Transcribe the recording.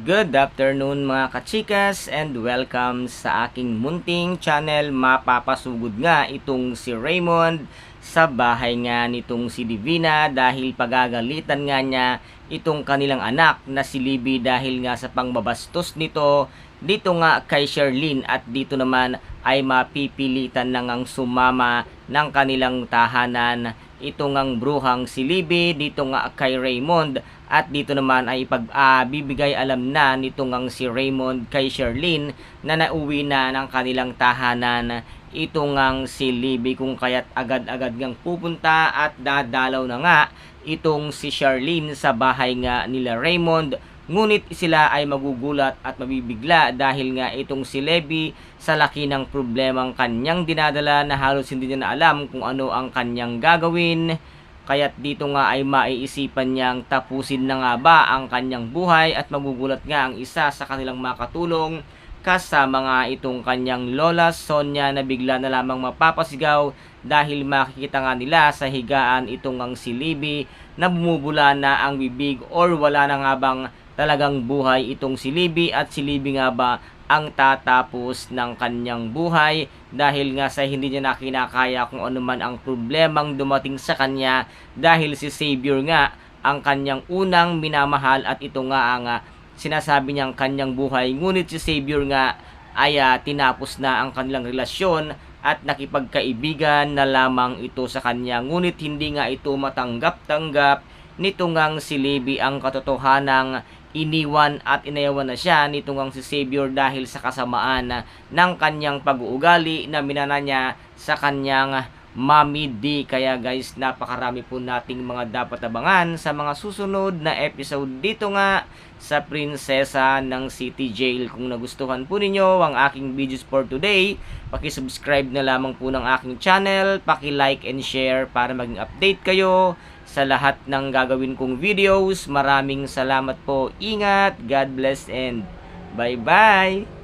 Good afternoon mga kachikas and welcome sa aking munting channel. Mapapasugod nga itong si Raymond sa bahay nga nitong si Divina dahil pagagalitan nga niya itong kanilang anak na si Libby dahil nga sa pangbabastos nito dito nga kay Sherlyn at dito naman ay mapipilitan na ngang sumama ng kanilang tahanan ito ngang bruhang si Libby dito nga kay Raymond. At dito naman ay pag bibigay alam na nito ngang si Raymond kay Sherlyn na nauwi na ng kanilang tahanan. Ito ngang si Libby kung kaya't agad-agad ngang pupunta at dadalaw na nga itong si Sherlyn sa bahay nga nila Raymond Ngunit sila ay magugulat at mabibigla dahil nga itong si Levi sa laki ng problemang kanyang dinadala na halos hindi niya na alam kung ano ang kanyang gagawin. Kaya't dito nga ay maiisipan niyang tapusin na nga ba ang kanyang buhay at magugulat nga ang isa sa kanilang makatulong kasama nga itong kanyang lola Sonia na bigla na lamang mapapasigaw dahil makikita nga nila sa higaan itong ang si Libby na bumubula na ang bibig or wala na nga bang talagang buhay itong si Libby at si Libby nga ba ang tatapos ng kanyang buhay dahil nga sa hindi niya na kinakaya kung ano man ang problemang dumating sa kanya dahil si Savior nga ang kanyang unang minamahal at ito nga ang ah, sinasabi niyang kanyang buhay. Ngunit si Savior nga ay ah, tinapos na ang kanilang relasyon at nakipagkaibigan na lamang ito sa kanya. Ngunit hindi nga ito matanggap-tanggap nito ngang si Libby ang katotohanang iniwan at inayawan na siya nito ngang si Savior dahil sa kasamaan ng kanyang pag-uugali na minana niya sa kanyang Mami D. Kaya guys, napakarami po nating mga dapat abangan sa mga susunod na episode dito nga sa Prinsesa ng City Jail. Kung nagustuhan po ninyo ang aking videos for today, paki-subscribe na lamang po ng aking channel, paki-like and share para maging update kayo sa lahat ng gagawin kong videos. Maraming salamat po. Ingat, God bless and bye-bye!